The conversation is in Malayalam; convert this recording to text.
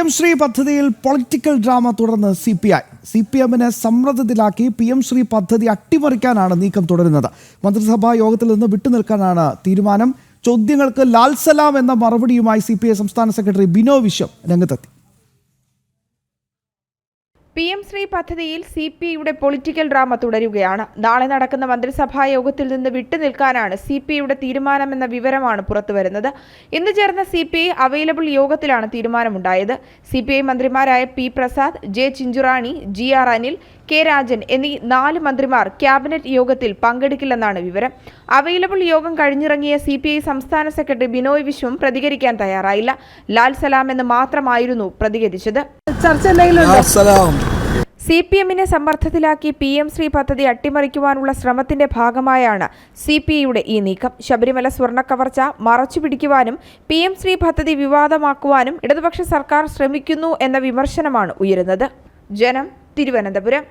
എം ശ്രീ പദ്ധതിയിൽ പൊളിറ്റിക്കൽ ഡ്രാമ തുടർന്ന് C P I. C P എമ്മിനെ സമ്മർദ്ദത്തിലാക്കി പി എം ശ്രീ പദ്ധതി അട്ടിമറിക്കാനാണ് നീക്കം തുടരുന്നത്. മന്ത്രിസഭാ യോഗത്തിൽ നിന്ന് വിട്ടുനിൽക്കാനാണ് തീരുമാനം. ചോദ്യങ്ങൾക്ക് ലാൽസലാം എന്ന മറുപടിയുമായി സി സംസ്ഥാന സെക്രട്ടറി ബിനോ വിശ്വം രംഗത്തെത്തി. പി എം ശ്രീ പദ്ധതിയിൽ സി പി ഐയുടെ പൊളിറ്റിക്കൽ ഡ്രാമ തുടരുകയാണ്. നാളെ നടക്കുന്ന മന്ത്രിസഭാ യോഗത്തിൽ നിന്ന് വിട്ടുനിൽക്കാനാണ് സി പി ഐയുടെ തീരുമാനമെന്ന വിവരമാണ് പുറത്തുവരുന്നത് ഇന്ന് ചേർന്ന സി പി ഐ അവൈലബിൾ യോഗത്തിലാണ് തീരുമാനമുണ്ടായത്. സി പി ഐ മന്ത്രിമാരായ P Prasad J Chinchurani G R Anil K Rajan എന്നീ നാല് മന്ത്രിമാർ ക്യാബിനറ്റ് യോഗത്തിൽ പങ്കെടുക്കില്ലെന്നാണ് വിവരം. അവൈലബിൾ യോഗം കഴിഞ്ഞിറങ്ങിയ സി പി ഐ സംസ്ഥാന സെക്രട്ടറി ബിനോയ് വിശ്വം പ്രതികരിക്കാൻ തയ്യാറായില്ല. ലാൽ സലാം എന്ന് മാത്രമായിരുന്നു പ്രതികരിച്ചത്. ചർച്ച എന്തെങ്കിലും സി പി എമ്മിനെ സമ്മർദ്ദത്തിലാക്കി പി എം ശ്രീ പദ്ധതി അട്ടിമറിക്കുവാനുള്ള ശ്രമത്തിന്റെ ഭാഗമായാണ് സി പി ഐയുടെ ഈ നീക്കം. ശബരിമല സ്വർണ കവർച്ച മറച്ചുപിടിക്കുവാനും പി എം ശ്രീ പദ്ധതി വിവാദമാക്കുവാനും ഇടതുപക്ഷ സർക്കാർ ശ്രമിക്കുന്നു എന്ന വിമർശനമാണ് ഉയരുന്നത്. ജനം തിരുവനന്തപുരം.